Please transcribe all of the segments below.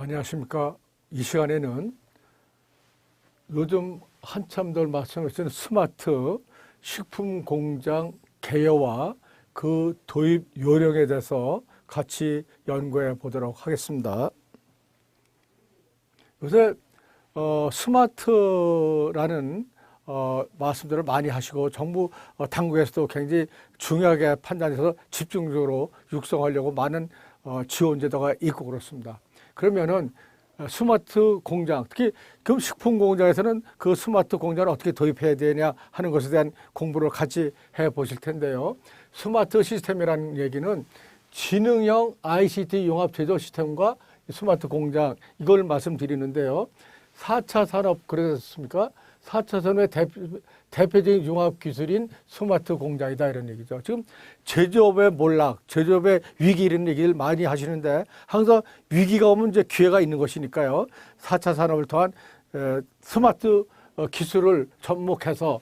안녕하십니까. 이 시간에는 요즘 한참들 말씀하시는 스마트 식품 공장 개요와 그 도입 요령에 대해서 같이 연구해 보도록 하겠습니다. 요새 어, 스마트라는 어, 말씀들을 많이 하시고 정부 어, 당국에서도 굉장히 중요하게 판단해서 집중적으로 육성하려고 많은 어, 지원 제도가 있고 그렇습니다. 그러면은 어, 스마트 공장, 특히 그 식품 공장에서는 그 스마트 공장을 어떻게 도입해야 되냐 하는 것에 대한 공부를 같이 해 보실 텐데요. 스마트 시스템이라는 얘기는 지능형 ICT 융합 제조 시스템과 스마트 공장 이걸 말씀드리는데요. 4차 산업 그랬습니까? 4차 산업의 대표, 대표적인 융합 기술인 스마트 공장이다 이런 얘기죠. 지금 제조업의 몰락, 제조업의 위기 이런 얘기를 많이 하시는데 항상 위기가 오면 이제 기회가 있는 것이니까요. 4차 산업을 통한 에, 스마트 어, 기술을 접목해서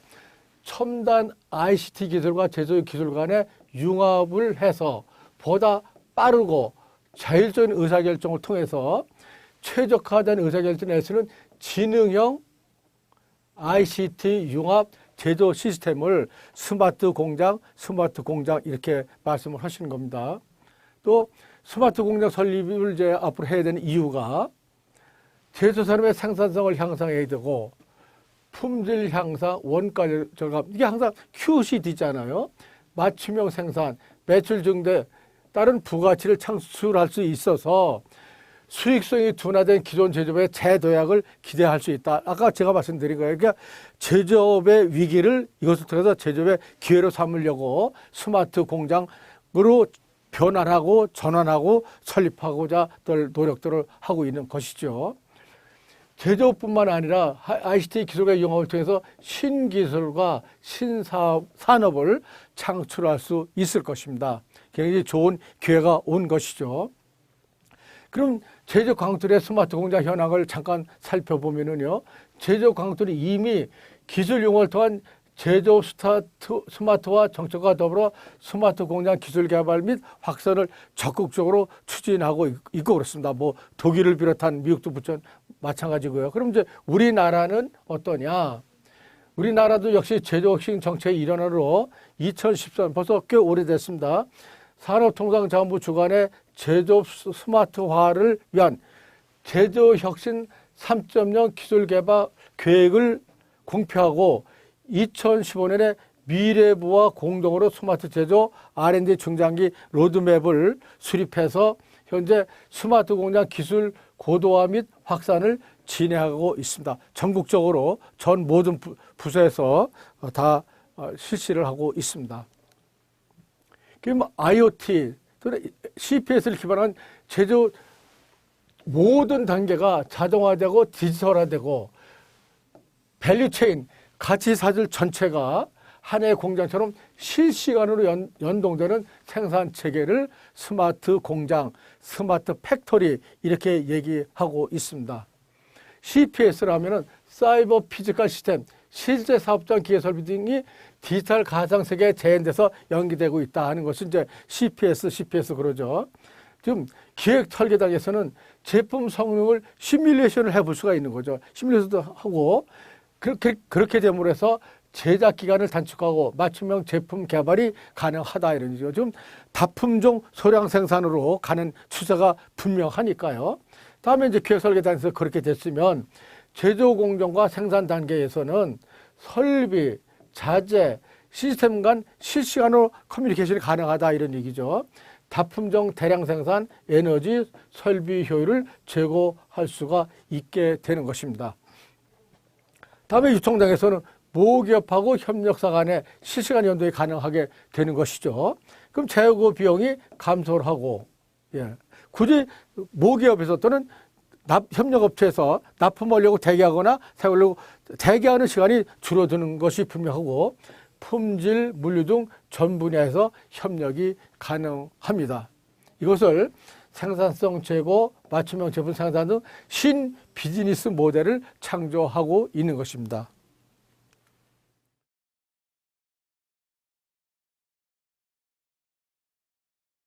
첨단 ICT 기술과 제조 기술 간의 융합을 해서 보다 빠르고 자율적인 의사결정을 통해서 최적화된 의사결정을 수는 지능형 ICT 융합 제조 시스템을 스마트 공장, 스마트 공장 이렇게 말씀을 하시는 겁니다. 또 스마트 공장 설립을 이제 앞으로 해야 되는 이유가 제조 산업의 생산성을 향상해야 되고 품질 향상, 원가 절감 이게 항상 QCD잖아요. 맞춤형 생산, 매출 증대, 다른 부가치를 창출할 수 있어서 수익성이 둔화된 기존 제조업의 재도약을 기대할 수 있다. 아까 제가 말씀드린 거예요. 그러니까 제조업의 위기를 이것을 통해서 제조업의 기회로 삼으려고 스마트 공장으로 변환하고 전환하고 설립하고자 들 노력들을 하고 있는 것이죠. 제조업뿐만 아니라 ICT 기술과 융합을 통해서 신기술과 신산업을 창출할 수 있을 것입니다. 굉장히 좋은 기회가 온 것이죠. 그럼 제조 광툴의 스마트 공장 현황을 잠깐 살펴보면은요. 제조 광툴이 이미 기술 융합을 통한 제조 스타트, 스마트화 정책과 더불어 스마트 공장 기술 개발 및 확산을 적극적으로 추진하고 있고 그렇습니다. 뭐 독일을 비롯한 미국도 부천 마찬가지고요. 그럼 이제 우리나라는 어떠냐? 우리나라도 역시 제조 혁신 정책의 일환으로 2014년 벌써 꽤 오래됐습니다. 산업통상자원부 주관의 제조업 스마트화를 위한 제조혁신 3.0 기술개발 계획을 공표하고 2015년에 미래부와 공동으로 스마트 제조 R&D 중장기 로드맵을 수립해서 현재 스마트 공장 기술 고도화 및 확산을 진행하고 있습니다. 전국적으로 전 모든 부서에서 다 실시를 하고 있습니다. 그럼 IoT 또는 CPS를 기반한 제조 모든 단계가 자동화되고 디지털화되고 밸류체인 가치 사슬 전체가 하나의 공장처럼 실시간으로 연, 연동되는 생산 체계를 스마트 공장, 스마트 팩토리 이렇게 얘기하고 있습니다. CPS라면은 사이버 피지컬 시스템, 실제 사업장 기계 설비 등이 디지털 가상 세계에 재현돼서 연기되고 있다 하는 것은 이제 CPS, CPS 그러죠. 지금 기획 설계당에서는 제품 성능을 시뮬레이션을 해볼 수가 있는 거죠. 시뮬레이션도 하고 그렇게 그렇게 됨으로 해서 제작 기간을 단축하고 맞춤형 제품 개발이 가능하다 이런 거죠. 지금 다품종 소량 생산으로 가는 추세가 분명하니까요. 다음에 이제 기획 설계단에서 그렇게 됐으면 제조 공정과 생산 단계에서는 설비, 자재, 시스템 간 실시간으로 커뮤니케이션이 가능하다 이런 얘기죠. 다품종 대량 생산, 에너지, 설비 효율을 제고할 수가 있게 되는 것입니다. 다음에 유통장에서는 모기업하고 협력사 간의 실시간 연동이 가능하게 되는 것이죠. 그럼 재고 비용이 감소를 하고, 예. 굳이 모기업에서 또는 납, 협력업체에서 납품하려고 대기하거나 세우려고 대기하는 시간이 줄어드는 것이 분명하고 품질, 물류 등 전 분야에서 협력이 가능합니다. 이것을 생산성 제고, 맞춤형 제품 생산 등 신 비즈니스 모델을 창조하고 있는 것입니다.